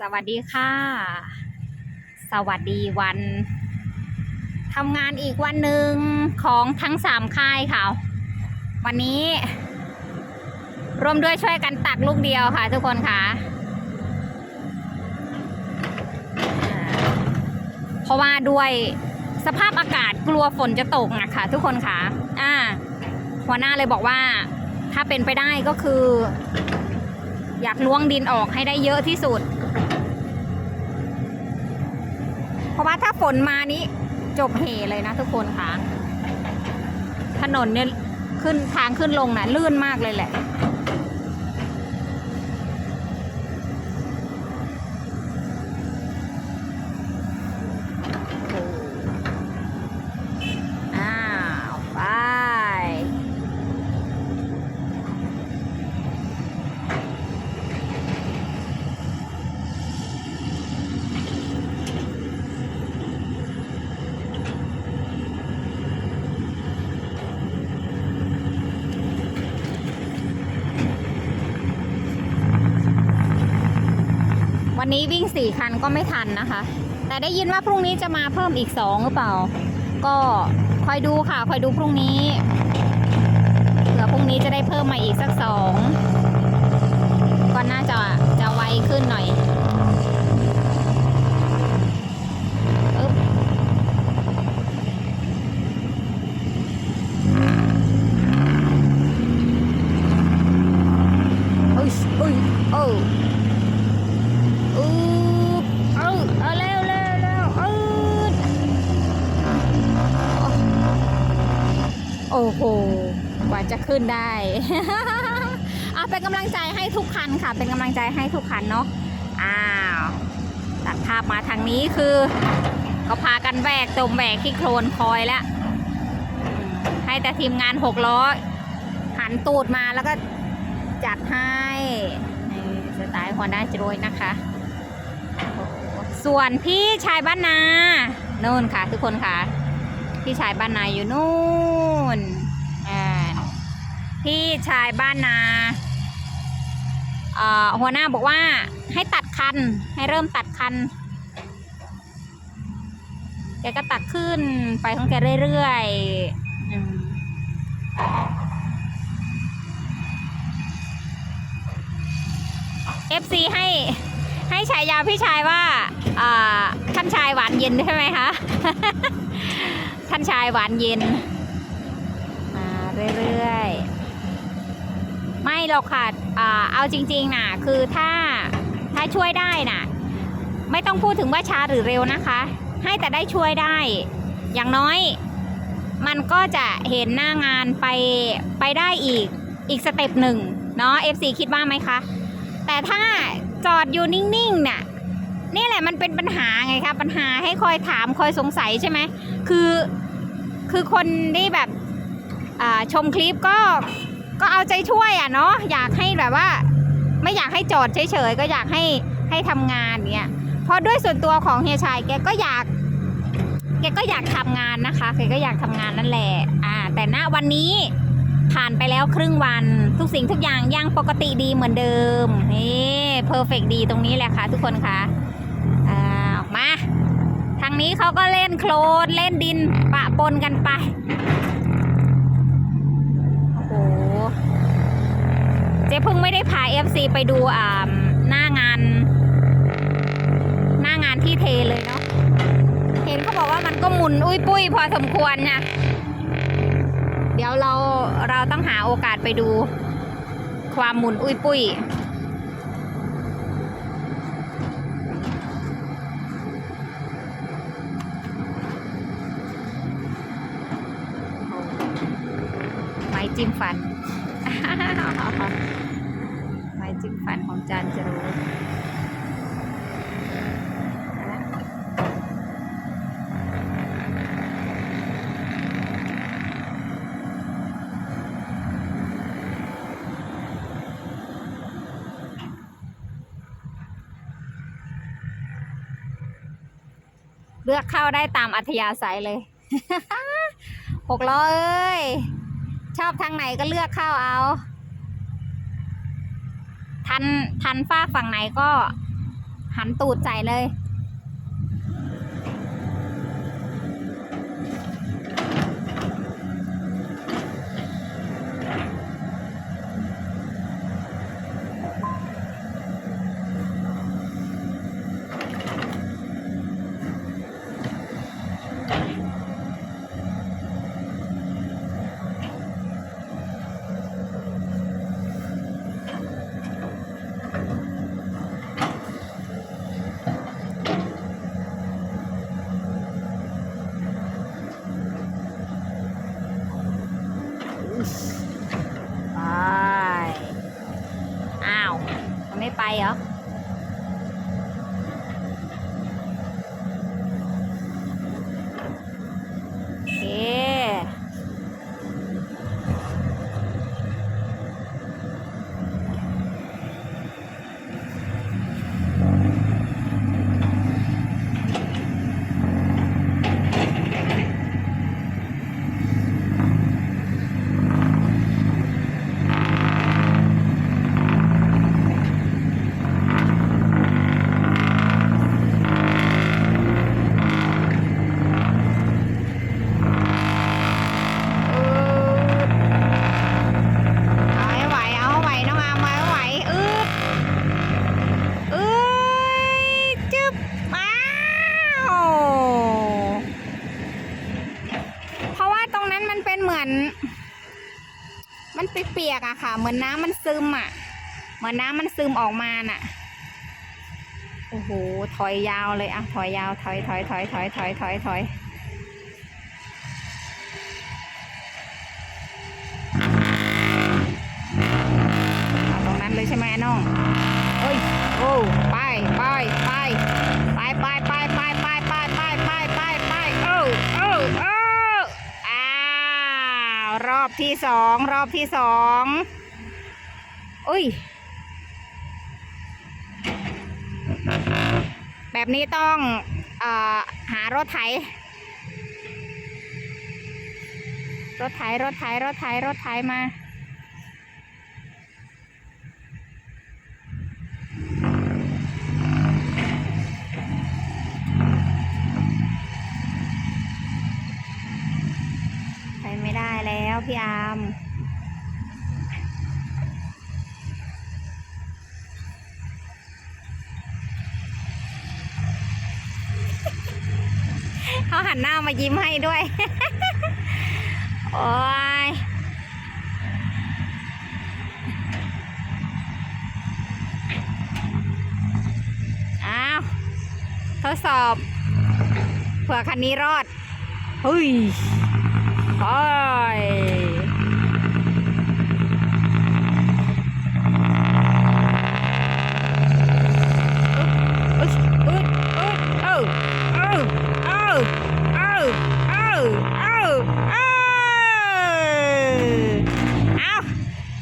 สวัสดีค่ะ สวัสดีวันทำงานอีกวันหนึ่งของทั้งสามค่ายค่ะ วันนี้ร่วมด้วยช่วยกันตักลูกเดียวค่ะ ทุกคนค่ะ เพราะว่าด้วยสภาพอากาศกลัวฝนจะตกอะค่ะทุกคนค่ะ อ่า หัวหน้าเลยบอกว่า ถ้าเป็นไปได้ก็คือ อยากล้วงดินออกให้ได้เยอะที่สุด ราะว่าถ้าฝนมานี้จบเหเลยนะทุกคนค่ะ ถนนเนี่ยขึ้นทางขึ้นลงนะ่ะลื่นมากเลยแหละ อ้าวไป วันนี้วิ่งสี่คันก็ไม่ทันนะคะ แต่ได้ยินว่าพรุ่งนี้จะมาเพิ่มอีกสองหรือเปล่า ก็คอยดูค่ะ คอยดูพรุ่งนี้เผื่อพรุ่งนี้จะได้เพิ่มมาอีกสักสองก็น่าจะจะไวขึ้นหน่อยอึ๊บอุ้ยอุ้ยโอ้อึ๊บเอาเอาเร็วเร็วเร็วอึ๊ด โอ้โห กว่า จะขึ้นได้ เอาเป็นกำลังใจให้ทุกคันค่ะ เป็นกำลังใจให้ทุกคันเนาะอ้าวตัดภาพมาทางนี้คือก็พากันแบกตมแบกที่โคลนคอยแล้ว ให้แต่ทีมงานหกล้อหันตูดมาแล้วก็จัดให้สไตล์หัวหน้าจรวยนะคะ ส่วนพี่ชายบ้านนาโน่นค่ะ ทุกคนค่ะ พี่ชายบ้านนาอยู่นู่น พี่ชายบ้านนาหัวหน้าบอกว่าให้ตัดคัน ให้เริ่มตัดคัน แกก็ตัดขึ้นไปของแกเรื่อยๆเอฟซีให้ให้ฉายาพี่ชายว่าท่านชายหวานเย็นใช่ไหมคะ ท่านชายหวานเย็นมาเรื่อยๆ หรอกค่ะเอาจริงๆนะคือถ้าถ้าช่วยได้น่ะไม่ต้องพูดถึงว่าช้าหรือเร็วนะคะ ให้แต่ได้ช่วยได้ อย่างน้อย มันก็จะเห็นหน้างานไปไปได้อีกอีกสเต็ปหนึ่งเนาะ FC คิดว่าไหมคะ แต่ถ้าจอดอยู่นิ่งๆเนี่ยนี่แหละมันเป็นปัญหาไงคะปัญหาให้คอยถามคอยสงสัยใช่ไหมคือคือคนที่แบบชมคลิปก็ ก็เอาใจช่วยอะเนาะอยากให้แบบว่า ไม่อยากให้จอดเฉยๆก็อยากให้ให้ทำงานเนี่ยเพราะด้วยส่วนตัวของเฮียชัยแกก็อยาก แกก็อยากทำงานนะคะแกก็อยากทำงานนั่นแหละอ่า แต่ณวันนี้ผ่านไปแล้วครึ่งวันทุกสิ่งทุกอย่างยังปกติดีเหมือนเดิมนี่เพอร์เฟกดีตรงนี้แหละค่ะทุกคนค่ะอ่าออกมา ทางนี้เขาก็เล่นโคลนเล่นดินปะปนกันไป โอ้โห เจ๊พึ่งไม่ได้พา FC ไปดูอ่าหน้างาน หน้างานที่เทเลยเนาะเห็นเขาบอกว่ามันก็หมุนอุ้ยปุ้ยพอสมควรนะเดี๋ยวเราเราต้องหาโอกาสไปดู ความหมุนอุ้ยปุ้ยไม้จิ้มฟัน ไม้จิ้มฟันของจานจรูเลือกเข้าได้ตามอัธยาศัยเลย หกล้อเอ้ย ชอบทางไหนก็เลือกเข้าเอา ทันทันฝ้ากฝั่งไหนก็หันตูดใจเลย ไป อ้าวมันไม่ไปเหรอ โอเค เอาให้ไหว เอาให้ไหว น้องอามเอาให้ไหว อืดอืดจึ๊บอ้าวเพราะว่าตรงนั้นมันเป็นเหมือน มันเปียกๆอะค่ะ เหมือนน้ำมันซึมอะ เหมือนน้ำมันซึมออกมาน่ะ โอ้โห ถอยยาวเลยอะ ถอยยาว ถอย ถอย ถอย ถอย ถอย ถอย ถอยตรงนั้นเลยใช่ไหมน้องเอ้ย โอ้ ไป ไป ไป ไป ไป ไป ไป ไป ไป ไป ไป ไป ไปเออเออเอออ้าวรอบที่สองรอบที่สอง อุ้ย แบบนี้ต้องเอ่อหารถไถ รถไถ รถไถ รถไถ รถไถมา ไปไม่ได้แล้วพี่อาร์ม มายิ้มให้ด้วย โอ้ยอ้าว ทดสอบ เผื่อคันนี้รอดเฮ้ยโอ้ยดอึดอึดเอ้าเอ้าเอ้าเอ้าเอ้าเอ้าเอ้าเอา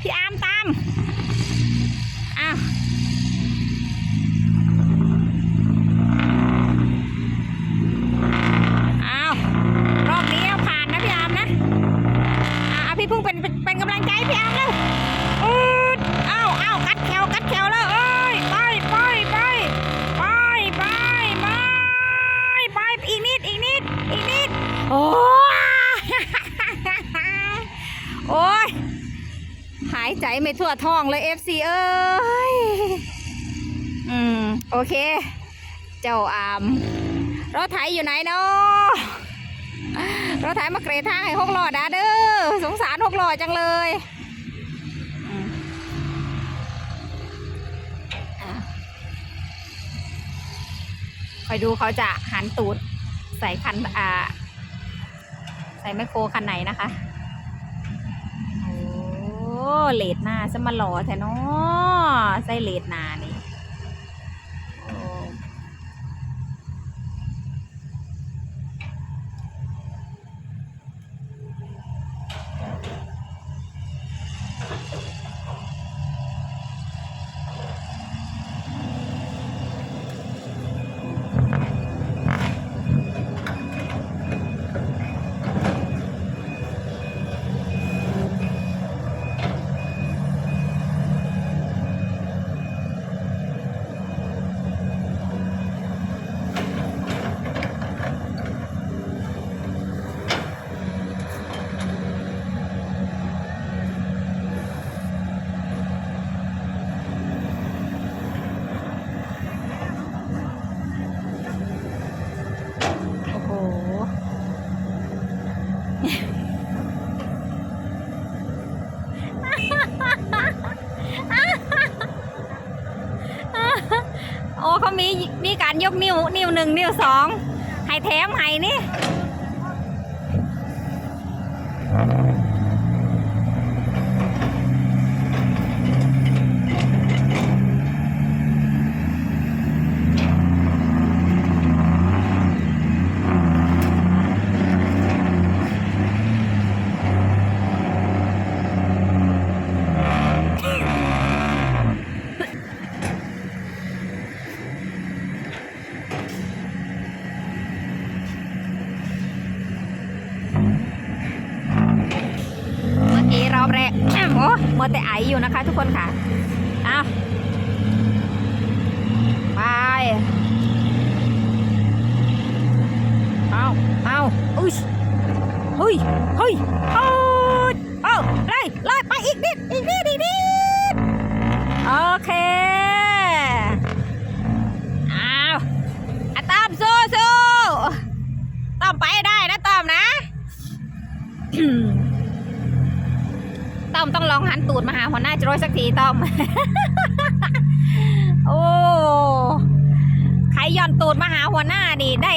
พี่อาร์มตามเอาเอารอบนี้เอาผ่านนะพี่อาร์มนะ อะพี่พุ่งเป็นเป็นเป็นกำลังใจให้พี่อาร์มเร็วอืดเอ้าเอ้ากัดแขวกัดแขวแล้วเอ้ยไปไปไปไปไปไปไปอีกนิดอีกนิดอีกนิดโอ้ย โอ้ยหายใจไม่ ทั่วท้องเลยเอฟซีเอ้ย อืม โอเค เจ้าอามรถไถอยู่ไหนเนาะรถ่ายมาเกรดทางให้หกหลอดนะเด้อสงสารหกหลอดจังเลยคอยดูเขาจะหันตูดใส่คันอ่า ใส่แมคโครคันไหนนะคะ เลดหน้าจะมาหล่อแท้เนาะใส่เลดหน้านี่ นึ่งนิ้วสองให้แถมให้นี่ เมื่อกี้รอบแรก โอ้ มัวแต่ไออยู่นะคะ ทุกคนค่ะเอาไปเอาเอาอุ้ยเฮ้ยเฮ้ยเฮ้ย หัวหน้าจะรวยสักทีต้อม โอ้ใครย่อนตูดมาหาหัวหน้าดีได้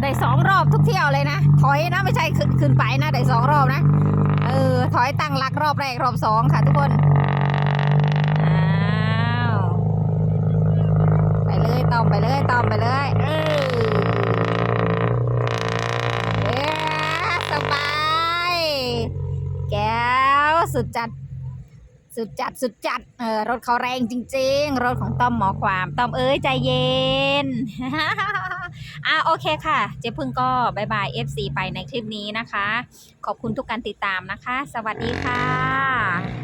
ได้สองรอบทุกเที่ยวเลยนะ ถอยนะไม่ใช่ขึ้นขึ้นไปนะ ได้สองรอบนะ เออ ถอยตั้งหลักรอบแรกรอบสองค่ะทุกคนไปเลยต้อมไปเลยต้อมไปเลย เออ เอ้ยสบาย แก้ว สุดจัด สุดจัดสุดจัดเออรถเขาแรงจริง ๆ รถของต้อมหมอความต้อมเอ้ยใจเย็นอะโอเคค่ะ เจ๊พึ่งก็บายบาย FC ไปในคลิปนี้นะคะ ขอบคุณทุกการติดตามนะคะ สวัสดีค่ะ